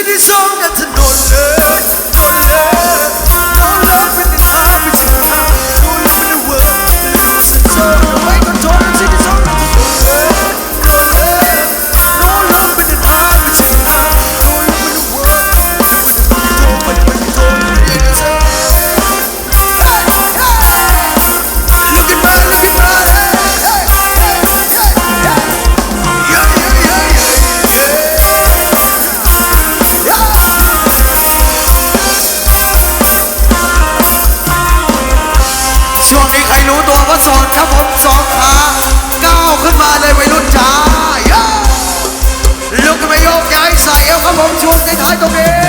你的双สองกั สอดครับผมสองขาก้าวขึ้นมาเลยวัยรุ่นจ้าลุกขึ้นมายกย้ายใส่เอวครับผมชวนในท้ายตรงนี้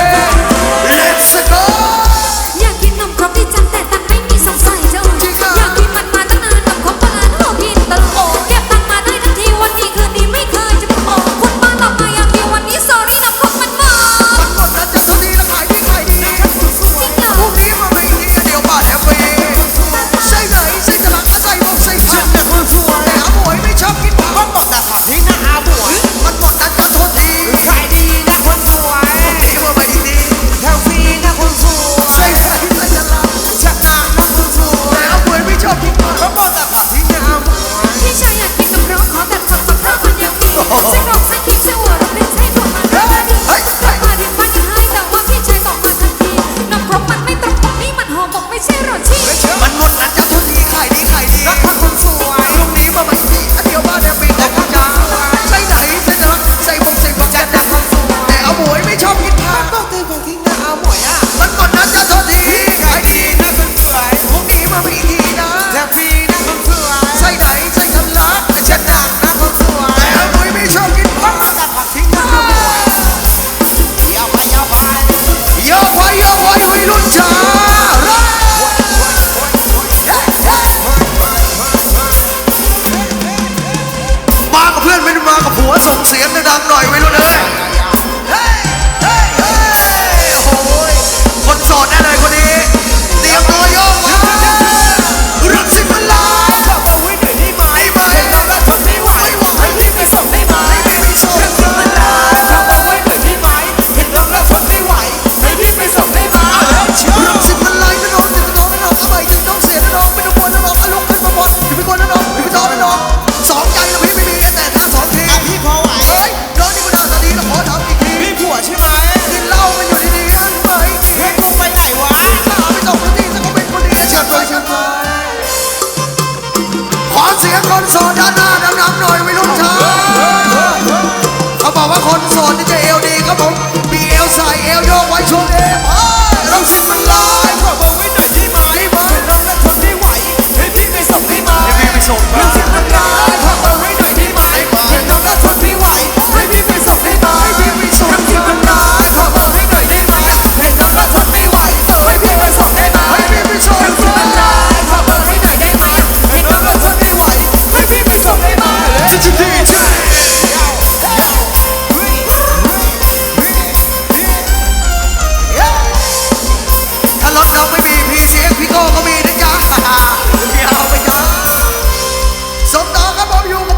เราไม่มีพี่เลี้ยงพี่โก้ก็มีนะจ๊ะ